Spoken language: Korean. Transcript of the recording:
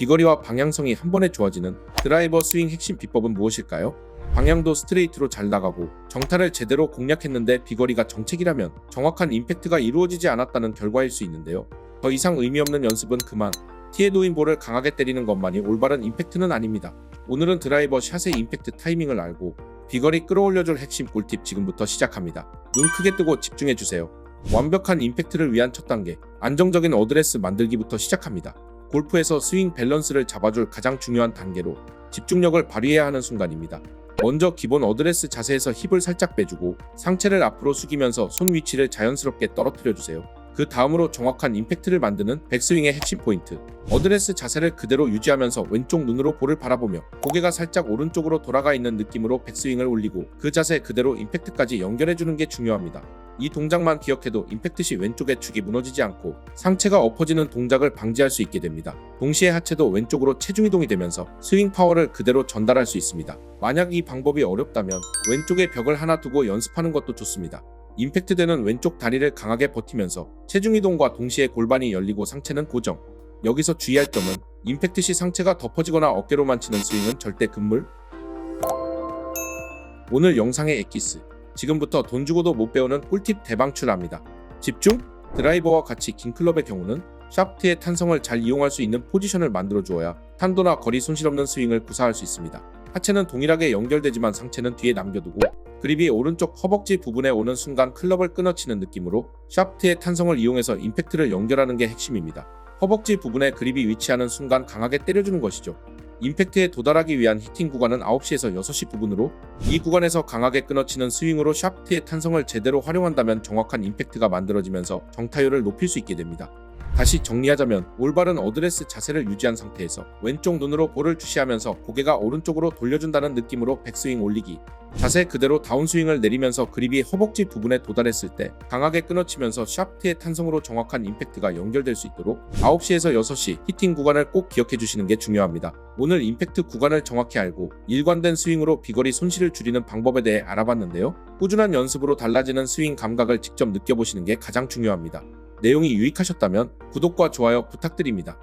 비거리와 방향성이 한 번에 좋아지는 드라이버 스윙 핵심 비법은 무엇일까요? 방향도 스트레이트로 잘 나가고 정타를 제대로 공략했는데 비거리가 정책이라면 정확한 임팩트가 이루어지지 않았다는 결과일 수 있는데요. 더 이상 의미 없는 연습은 그만. 티에 놓인 볼을 강하게 때리는 것만이 올바른 임팩트는 아닙니다. 오늘은 드라이버 샷의 임팩트 타이밍을 알고 비거리 끌어올려줄 핵심 꿀팁 지금부터 시작합니다. 눈 크게 뜨고 집중해주세요. 완벽한 임팩트를 위한 첫 단계, 안정적인 어드레스 만들기부터 시작합니다. 골프에서 스윙 밸런스를 잡아줄 가장 중요한 단계로 집중력을 발휘해야 하는 순간입니다. 먼저 기본 어드레스 자세에서 힙을 살짝 빼주고 상체를 앞으로 숙이면서 손 위치를 자연스럽게 떨어뜨려 주세요. 그 다음으로 정확한 임팩트를 만드는 백스윙의 핵심 포인트. 어드레스 자세를 그대로 유지하면서 왼쪽 눈으로 볼을 바라보며 고개가 살짝 오른쪽으로 돌아가 있는 느낌으로 백스윙을 올리고 그 자세 그대로 임팩트까지 연결해 주는 게 중요합니다. 이 동작만 기억해도 임팩트 시 왼쪽의 축이 무너지지 않고 상체가 엎어지는 동작을 방지할 수 있게 됩니다. 동시에 하체도 왼쪽으로 체중 이동이 되면서 스윙 파워를 그대로 전달할 수 있습니다. 만약 이 방법이 어렵다면 왼쪽에 벽을 하나 두고 연습하는 것도 좋습니다. 임팩트 되는 왼쪽 다리를 강하게 버티면서 체중 이동과 동시에 골반이 열리고 상체는 고정. 여기서 주의할 점은 임팩트 시 상체가 덮어지거나 어깨로만 치는 스윙은 절대 금물. 오늘 영상의 엑기스. 지금부터 돈 주고도 못 배우는 꿀팁 대방출합니다. 집중! 드라이버와 같이 긴 클럽의 경우는 샤프트의 탄성을 잘 이용할 수 있는 포지션을 만들어 주어야 탄도나 거리 손실 없는 스윙을 구사할 수 있습니다. 하체는 동일하게 연결되지만 상체는 뒤에 남겨두고 그립이 오른쪽 허벅지 부분에 오는 순간 클럽을 끊어치는 느낌으로 샤프트의 탄성을 이용해서 임팩트를 연결하는 게 핵심입니다. 허벅지 부분에 그립이 위치하는 순간 강하게 때려주는 것이죠. 임팩트에 도달하기 위한 히팅 구간은 9시에서 6시 부분으로 이 구간에서 강하게 끊어치는 스윙으로 샤프트의 탄성을 제대로 활용한다면 정확한 임팩트가 만들어지면서 정타율을 높일 수 있게 됩니다. 다시 정리하자면 올바른 어드레스 자세를 유지한 상태에서 왼쪽 눈으로 볼을 주시하면서 고개가 오른쪽으로 돌려준다는 느낌으로 백스윙 올리기 자세 그대로 다운스윙을 내리면서 그립이 허벅지 부분에 도달했을 때 강하게 끊어치면서 샤프트의 탄성으로 정확한 임팩트가 연결될 수 있도록 9시에서 6시 히팅 구간을 꼭 기억해 주시는 게 중요합니다. 오늘 임팩트 구간을 정확히 알고 일관된 스윙으로 비거리 손실을 줄이는 방법에 대해 알아봤는데요. 꾸준한 연습으로 달라지는 스윙 감각을 직접 느껴보시는 게 가장 중요합니다. 내용이 유익하셨다면 구독과 좋아요 부탁드립니다.